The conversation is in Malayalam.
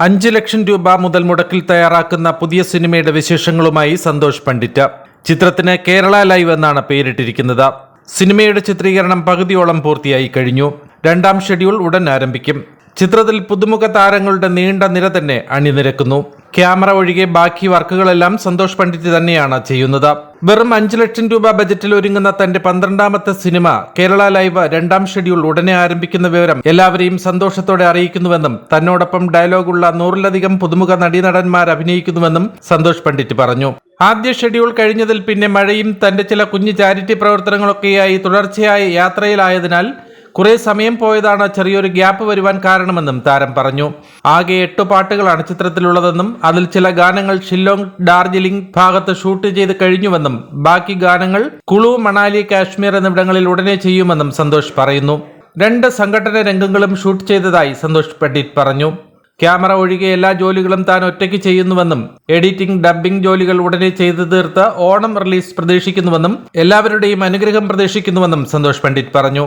അഞ്ച് ലക്ഷം രൂപ മുതൽ മുടക്കിൽ തയ്യാറാക്കുന്ന പുതിയ സിനിമയുടെ വിശേഷങ്ങളുമായി സന്തോഷ് പണ്ഡിറ്റ്. ചിത്രത്തിന് കേരള ലൈവ് എന്നാണ് പേരിട്ടിരിക്കുന്നത്. സിനിമയുടെ ചിത്രീകരണം പകുതിയോളം പൂർത്തിയായി കഴിഞ്ഞു. രണ്ടാം ഷെഡ്യൂൾ ഉടൻ ആരംഭിക്കും. ചിത്രത്തിൽ പുതുമുഖ താരങ്ങളുടെ നീണ്ട നിര തന്നെ അണിനിരക്കുന്നു. ക്യാമറ ഒഴികെ ബാക്കി വർക്കുകളെല്ലാം സന്തോഷ് പണ്ഡിറ്റ് തന്നെയാണ് ചെയ്യുന്നത്. വെറും അഞ്ചു ലക്ഷം രൂപ ബജറ്റിൽ ഒരുങ്ങുന്ന തന്റെ പന്ത്രണ്ടാമത്തെ സിനിമ കേരള ലൈവ് രണ്ടാം ഷെഡ്യൂൾ ഉടനെ ആരംഭിക്കുന്ന വിവരം എല്ലാവരെയും സന്തോഷത്തോടെ അറിയിക്കുന്നുവെന്നും തന്നോടൊപ്പം ഡയലോഗുള്ള നൂറിലധികം പുതുമുഖ നടീനടന്മാർ അഭിനയിക്കുന്നുവെന്നും സന്തോഷ് പണ്ഡിറ്റ് പറഞ്ഞു. ആദ്യ ഷെഡ്യൂൾ കഴിഞ്ഞതിൽ പിന്നെ മഴയും തന്റെ ചില കുഞ്ഞു ചാരിറ്റി പ്രവർത്തനങ്ങളൊക്കെയായി തുടർച്ചയായ യാത്രയിലായതിനാൽ കുറെ സമയം പോയതാണ് ചെറിയൊരു ഗ്യാപ്പ് വരുവാൻ കാരണമെന്നും താരം പറഞ്ഞു. ആകെ എട്ട് പാട്ടുകളാണ് ചിത്രത്തിലുള്ളതെന്നും അതിൽ ചില ഗാനങ്ങൾ ഷില്ലോങ് ഡാർജിലിംഗ് ഭാഗത്ത് ഷൂട്ട് ചെയ്ത് കഴിഞ്ഞുവെന്നും ബാക്കി ഗാനങ്ങൾ കുളു മണാലി കാശ്മീർ എന്നിവിടങ്ങളിൽ ഉടനെ ചെയ്യുമെന്നും സന്തോഷ് പറയുന്നു. രണ്ട് സംഘടന രംഗങ്ങളും ഷൂട്ട് ചെയ്തതായി സന്തോഷ് പണ്ഡിറ്റ് പറഞ്ഞു. ക്യാമറ ഒഴികെ എല്ലാ ജോലികളും താൻ ഒറ്റയ്ക്ക് ചെയ്യുന്നുവെന്നും എഡിറ്റിംഗ് ഡബ്ബിംഗ് ജോലികൾ ഉടനെ ചെയ്തു തീർത്ത് ഓണം റിലീസ് പ്രതീക്ഷിക്കുന്നുവെന്നും എല്ലാവരുടെയും അനുഗ്രഹം പ്രതീക്ഷിക്കുന്നുവെന്നും സന്തോഷ് പണ്ഡിറ്റ് പറഞ്ഞു.